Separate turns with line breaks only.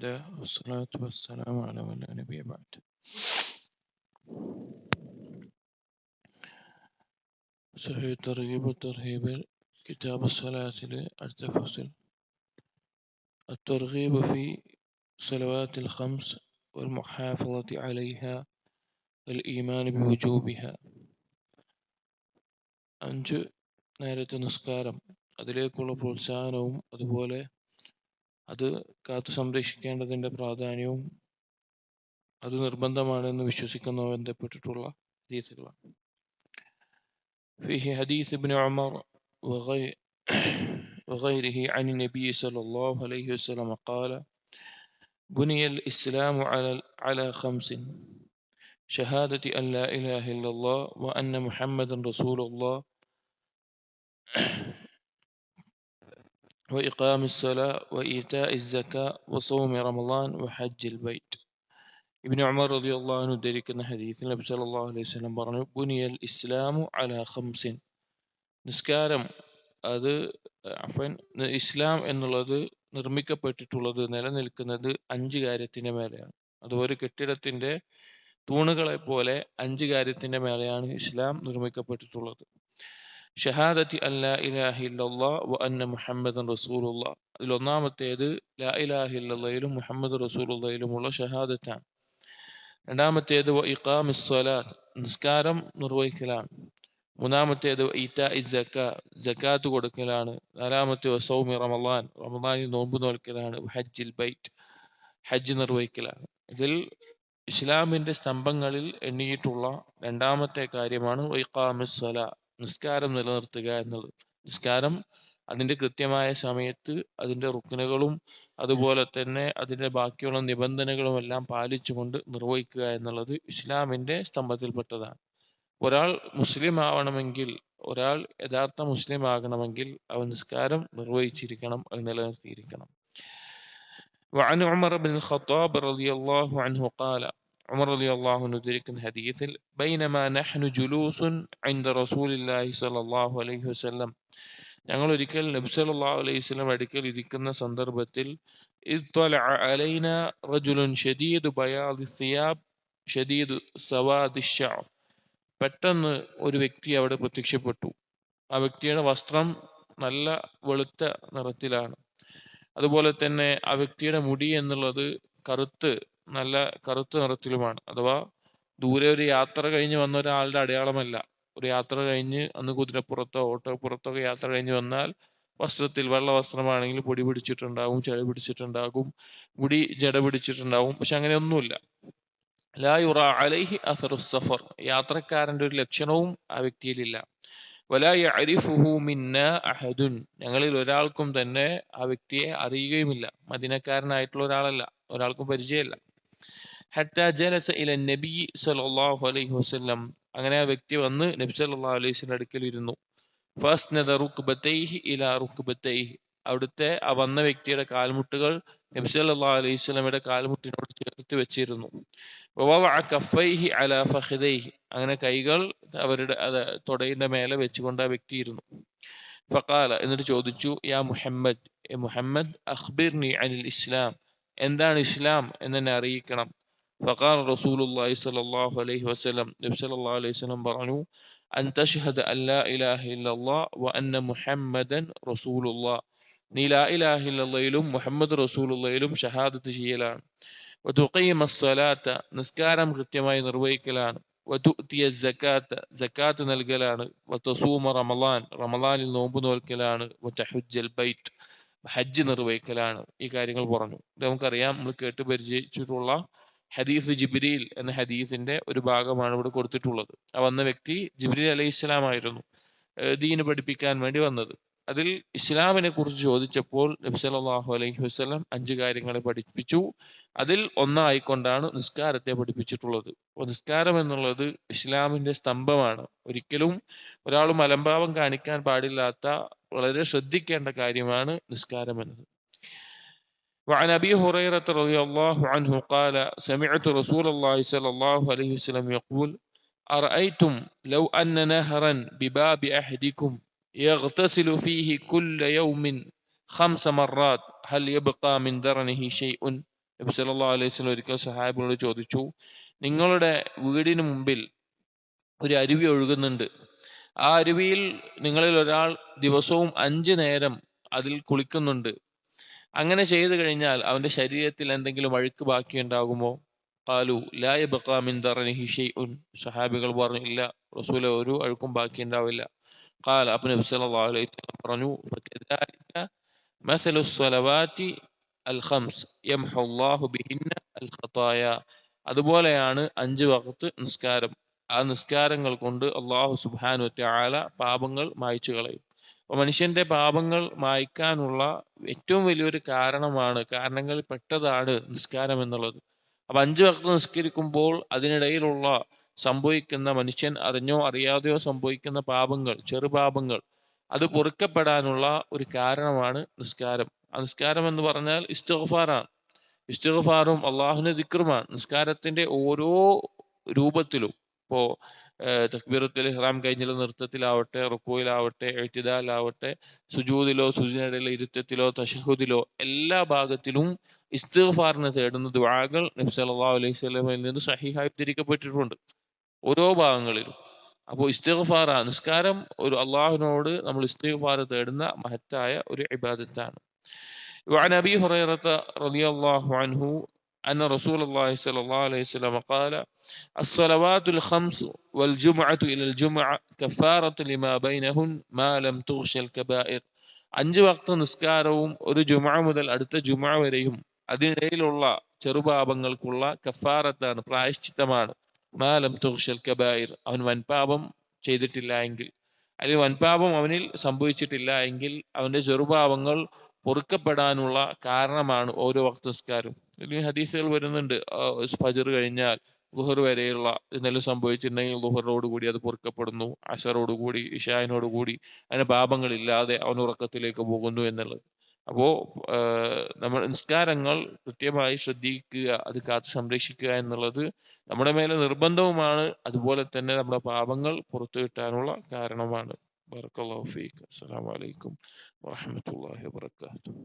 وحده والصلاة والسلام على من لا نبي بعد صحيح الترغيب والترهيب كتاب الصلاة لأرث فصل الترغيب في صلوات الخمس والمحافظة عليها الإيمان بوجوبها അഞ്ച് നേരത്തെ നിസ്കാരം അതിലേക്കുള്ള പ്രോത്സാഹനവും അതുപോലെ അത് കാത്തു സംരക്ഷിക്കേണ്ടതിൻ്റെ പ്രാധാന്യവും അത് നിർബന്ധമാണെന്ന് വിശ്വസിക്കുന്ന ബന്ധപ്പെട്ടിട്ടുള്ള ഹദീസുകളാണ് فيه حديث ابن عمر وغي وغيره عن النبي صلى الله عليه وسلم قال بني الإسلام على على خمس شهادة أن لا إله إلا الله وأن محمدا رسول الله وإقام الصلاة وإيتاء الزكاة وصوم رمضان وحج البيت ابن عمر رضي الله عنه ധരിക്കുന്ന ഹദീസിൽ നബി സല്ലല്ലാഹു അലൈഹി വസല്ലം പറഞ്ഞു ബുനിയൽ ഇസ്ലാമു അലാ ഖംസിൻ നിസ്കാരം അത് അഫൻ ഇസ്ലാം എന്നുള്ളത് നിർമ്മിക്കപ്പെട്ടിട്ടുള്ളത് നിലനിൽക്കുന്നത് അഞ്ച് കാര്യത്തിന്റെ മേലെയാണ് അത് ഒരു കെട്ടിടത്തിന്റെ തൂണുകളെ പോലെ അഞ്ച് കാര്യത്തിന്റെ മേലെയാണ് ഇസ്ലാം നിർമ്മിക്കപ്പെട്ടിട്ടുള്ളത് ഷഹാദത്തി അല്ലാ ഇലാഹില്ലാ വ അന്ന മുഹമ്മദ് റസൂലുള്ള. അതിൽ ഒന്നാമത്തേത് ലാ ഇലാഹില്ലയിലും മുഹമ്മദ് റസൂലുള്ളയിലുമുള്ള ഷഹാദത്താണ്. രണ്ടാമത്തേത് വ ഇഖാമിസ്വലാത്ത് നിസ്കാരം നിർവഹിക്കലാണ്. മൂന്നാമത്തേത് ഈറ്റാ ഇസക്ക ജക്കാത്ത് കൊടുക്കലാണ്. നാലാമത്തെ സൗമി റമലാൻ റമദാനി നോമ്പ് നോൽക്കലാണ്. ഹജ്ജിൽ ബൈറ്റ് ഹജ്ജ് നിർവഹിക്കലാണ്. ഇതിൽ ഇസ്ലാമിന്റെ സ്തംഭങ്ങളിൽ എണ്ണിയിട്ടുള്ള രണ്ടാമത്തെ കാര്യമാണ് വൈക്കാമിസ്വല നിസ്കാരം നിലനിർത്തുക എന്നുള്ളത് നിസ്കാരം അതിന്റെ കൃത്യമായ സമയത്ത് അതിന്റെ റുക്കിനുകളും അതുപോലെ തന്നെ അതിന്റെ ബാക്കിയുള്ള നിബന്ധനകളും എല്ലാം പാലിച്ചുകൊണ്ട് നിർവഹിക്കുക എന്നുള്ളത് ഇസ്ലാമിന്റെ സ്തംഭത്തിൽപ്പെട്ടതാണ് ഒരാൾ മുസ്ലിം ആവണമെങ്കിൽ ഒരാൾ യഥാർത്ഥ മുസ്ലിം ആകണമെങ്കിൽ അവൻ നിസ്കാരം നിർവഹിച്ചിരിക്കണം അത് നിലനിർത്തിയിരിക്കണം وعن عمر بن الخطاب رضي الله عنه قال ഉമർ അലി അള്ളാഹുൻ ഉദ്ധരിക്കുന്ന ഹദീസിൽ ബൈനമാ നഹ്നു رسول الله صلى الله عليه وسلم. ഞങ്ങൾ ഒരിക്കൽ നബി സല്ലല്ലാഹു അലൈഹി സ്വലം അടുക്കൽ ഇരിക്കുന്ന സന്ദർഭത്തിൽ പെട്ടെന്ന് ഒരു വ്യക്തി അവിടെ പ്രത്യക്ഷപ്പെട്ടു. ആ വ്യക്തിയുടെ വസ്ത്രം നല്ല വെളുത്ത നിറത്തിലാണ്. അതുപോലെ തന്നെ ആ വ്യക്തിയുടെ മുടി എന്നുള്ളത് കറുത്ത് നല്ല കറുത്ത നിറത്തിലുമാണ്. അഥവാ ദൂരെ ഒരു യാത്ര കഴിഞ്ഞ് വന്ന ഒരാളുടെ അടയാളമല്ല. ഒരു യാത്ര കഴിഞ്ഞ് അന്ന് കുതിരപ്പുറത്തോ ഓട്ടോപ്പുറത്തോ യാത്ര കഴിഞ്ഞ് വന്നാൽ വസ്ത്രത്തിൽ വെള്ള വസ്ത്രമാണെങ്കിൽ പൊടി പിടിച്ചിട്ടുണ്ടാകും ചെളി പിടിച്ചിട്ടുണ്ടാകും മുടി ജട പിടിച്ചിട്ടുണ്ടാകും. പക്ഷെ അങ്ങനെയൊന്നുമില്ല. ലാ യുറ അലൈഹി അസറു സഫർ. യാത്രക്കാരന്റെ ഒരു ലക്ഷണവും ആ വ്യക്തിയിലില്ല. വലാ അരിഫുഹു മിന്ന അഹദുൻ. ഞങ്ങളിൽ ഒരാൾക്കും തന്നെ ആ വ്യക്തിയെ അറിയുകയുമില്ല. മദിനക്കാരനായിട്ടുള്ള ഒരാളല്ല. ഒരാൾക്കും പരിചയമില്ല. ഹത്ത അങ്ങനെ ആ വ്യക്തി വന്ന് നബി സല്ലാ അലൈഹി അടുക്കൽ ഇരുന്നു. ഫസ്നദ ഇല റുക്ബതൈഹി. അവിടുത്തെ ആ വന്ന വ്യക്തിയുടെ കാൽമുട്ടുകൾ നബി സല്ലാ അലൈഹി സ്വലമിയുടെ കാൽമുട്ടിനോട് ചേർത്ത് വെച്ചിരുന്നു. അങ്ങനെ കൈകൾ അവരുടെ തുടയുടെ മേലെ വെച്ചുകൊണ്ട് ആ വ്യക്തി ഇരുന്നു. ഫക്കാല എന്നിട്ട് ചോദിച്ചു യാ മുഹമ്മദ് മുഹമ്മദ് അഖ്ബിർനി അനിൽ ഇസ്ലാം. എന്താണ് ഇസ്ലാം എന്നെന്നെ അറിയിക്കണം. فقال رسول الله صلى الله عليه وسلم നബി സല്ലല്ലാഹു അലൈഹി വസല്ലം പറഞ്ഞു അൻ തഷ്ഹദ അൻ ലാ ഇലാഹ ഇല്ലല്ലാഹ് വ അന്ന മുഹമ്മദൻ റസൂലുള്ളാഹ് നീ ലാ ഇലാഹ ഇല്ലല്ലാഹിലും മുഹമ്മദ് റസൂലുള്ളാഹിലും ഷഹാദത്ത് ചെയ്യലാണ് വതുഖീമ സ്വലാത്ത നിസ്കാരം കൃത്യമായി നിർവഹിക്കലാണ് വതുഅ്തിയ സക്കാത്ത് സക്കാത്ത് നൽകലാണ് വതസൂമ റമളാൻ റമളാനിൽ നോമ്പ് നോൽക്കലാണ് വതഹുജ്ജൽ ബൈത്ത് ഹജ്ജ് നിർവഹിക്കലാണ് ഈ കാര്യങ്ങൾ പറഞ്ഞു ഇത് നമുക്കറിയാം നമ്മൾ കേട്ട് പരിചയിച്ചിട്ടുള്ള ഹദീസ് ജിബ്രീൽ എന്ന ഹദീസിന്റെ ഒരു ഭാഗമാണ് ഇവിടെ കൊടുത്തിട്ടുള്ളത്. ആ വന്ന വ്യക്തി ജിബ്രീൽ അലൈഹി ഇസ്ലാം ആയിരുന്നു. ദീന് പഠിപ്പിക്കാൻ വേണ്ടി വന്നത്. അതിൽ ഇസ്ലാമിനെ കുറിച്ച് ചോദിച്ചപ്പോൾ നബി സല്ലല്ലാഹു അലൈഹി വസല്ലം അഞ്ച് കാര്യങ്ങളെ പഠിപ്പിച്ചു. അതിൽ ഒന്നായിക്കൊണ്ടാണ് നിസ്കാരത്തെ പഠിപ്പിച്ചിട്ടുള്ളത്. അപ്പോൾ നിസ്കാരം എന്നുള്ളത് ഇസ്ലാമിന്റെ സ്തംഭമാണ്. ഒരിക്കലും ഒരാൾ മലംഭാവം കാണിക്കാൻ പാടില്ലാത്ത വളരെ ശ്രദ്ധിക്കേണ്ട കാര്യമാണ് നിസ്കാരം എന്നത്. وعن أبي هريرة رضي الله عنه قال سمعت رسول الله صلى الله عليه وسلم يقول أرأيتم لو أن نهرا بباب أحدكم يغتسل فيه كل يوم خمس مرات هل يبقى من درنه شيء നബി സല്ലല്ലാഹു അലൈഹി വസല്ലം ഒരിക്കൽ സഹാബികളോട് ചോദിച്ചു നിങ്ങളുടെ വീടിന് മുമ്പിൽ ഒരു അരുവി ഒഴുകുന്നുണ്ട് ആ അരുവിയിൽ നിങ്ങളിൽ ഒരാൾ ദിവസവും അഞ്ച് നേരം അതിൽ കുളിക്കുന്നുണ്ട് അങ്ങനെ ചെയ്തു കഴിഞ്ഞാൽ അവന്റെ ശരീരത്തിൽ എന്തെങ്കിലും അഴുക്ക് ബാക്കിയുണ്ടാകുമോ കാലു ലായ ബക്കാമിൻ ദറനിഹി ഷെയ്ഉൻ സഹാബികൾ പറഞ്ഞു ഇല്ല റസൂല ഒരു അഴുക്കും ബാക്കി ഉണ്ടാവില്ല قال അപ്പൊ നബി സല്ലല്ലാഹു അലൈഹി വസല്ലം പറഞ്ഞു فكذلك مثل الصلوات الخمس يمحو الله بهن الخطايا അതുപോലെയാണ് അഞ്ച് വഖത്ത് നിസ്കാരം ആ നിസ്കാരങ്ങൾ കൊണ്ട് അള്ളാഹു സുബ്ഹാനു വതആല പാപങ്ങൾ മായ്ച്ചു കളയും അപ്പൊ മനുഷ്യന്റെ പാപങ്ങൾ മായ്ക്കാനുള്ള ഏറ്റവും വലിയൊരു കാരണമാണ് കാരണങ്ങളിൽ പെട്ടതാണ് നിസ്കാരം എന്നുള്ളത്. അപ്പൊ അഞ്ച് വക്ത നിസ്കരിക്കുമ്പോൾ അതിനിടയിലുള്ള സംഭവിക്കുന്ന മനുഷ്യൻ അറിഞ്ഞോ അറിയാതെയോ സംഭവിക്കുന്ന പാപങ്ങൾ ചെറുപാപങ്ങൾ അത് പൊറുക്കപ്പെടാനുള്ള ഒരു കാരണമാണ് നിസ്കാരം. ആ നിസ്കാരം എന്ന് പറഞ്ഞാൽ ഇസ്തിഗ്ഫാറാണ്. ഇസ്തിഗ്ഫാറും അള്ളാഹുവിന്റെ ദിക്റുമാണ്. നിസ്കാരത്തിന്റെ ഓരോ രൂപത്തിലും. ഇപ്പോ തക്ബീറത്തിൽ ഇഹ്റാം കഴിഞ്ഞുള്ള നൃത്തത്തിലാവട്ടെ റുക്കോയിലാവട്ടെ എഴുത്തിദാലാവട്ടെ സുജൂദിലോ സുജനയിലെ ഇരുത്തത്തിലോ തഷഹുദിലോ എല്ലാ ഭാഗത്തിലും ഇസ്തിഗ്ഫാറിന് തേടുന്ന ദുആകൾ നബി സല്ലല്ലാഹു അലൈഹി വസല്ലമയിൽ നിന്ന് സഹിഹായി ഉദ്ധരിക്കപ്പെട്ടിട്ടുണ്ട് ഓരോ ഭാഗങ്ങളിലും അപ്പോൾ ഇസ്തിഗ്ഫാർ നിസ്കാരം ഒരു അള്ളാഹുവിനോട് നമ്മൾ ഇസ്തിഗ്ഫാർ തേടുന്ന മഹത്തായ ഒരു ഇബാദത്താണ് وعن أبي هريرة رضي الله عنه أن رسول الله صلى الله عليه وسلم قال الصلوات الخمس والجمعة إلى الجمعة كفارة لما بينهن ما لم تغش الكبائر അഞ്ച് വക്ത നിസ്കാരവും ഒരു ജുമ മുതൽ അടുത്ത ജുമ വരെയും അതിനിടയിലുള്ള ചെറുപാപങ്ങൾക്കുള്ള കഫാറത്താണ് പ്രായശ്ചിത്തമാണ് മാലം തുഹ്ഷൽ കബായിർ അവൻ വൻപാപം ചെയ്തിട്ടില്ല എങ്കിൽ അല്ലെങ്കിൽ വൻപാപം അവനിൽ സംഭവിച്ചിട്ടില്ല എങ്കിൽ അവന്റെ ചെറുപാപങ്ങൾ പൊറുക്കപ്പെടാനുള്ള കാരണമാണ് ഓരോ വക്ത ഇതിൽ ഹദീസുകൾ വരുന്നുണ്ട്. ഫജർ കഴിഞ്ഞാൽ ലുഹർ വരെയുള്ള എന്തെങ്കിലും സംഭവിച്ചിട്ടുണ്ടെങ്കിൽ ലുഹറോട് കൂടി അത് പൊറുക്കപ്പെടുന്നു. അഷറോട് കൂടി ഇഷായനോട് കൂടി അതിന് പാപങ്ങളില്ലാതെ അവൻ ഉറക്കത്തിലേക്ക് പോകുന്നു എന്നുള്ളത്. അപ്പോ നമ്മൾ നിസ്കാരങ്ങൾ കൃത്യമായി ശ്രദ്ധിക്കുക അത് കാത്തു സംരക്ഷിക്കുക എന്നുള്ളത് നമ്മുടെ മേലെ നിർബന്ധവുമാണ്. അതുപോലെ തന്നെ നമ്മുടെ പാപങ്ങൾ പുറത്തു കിട്ടാനുള്ള കാരണമാണ്. ബർക്കല്ലാഹു ഫീക്ക്. അസ്സലാമു അലൈക്കും വറഹ്മത്തുള്ളാഹി വബറകാതുഹു.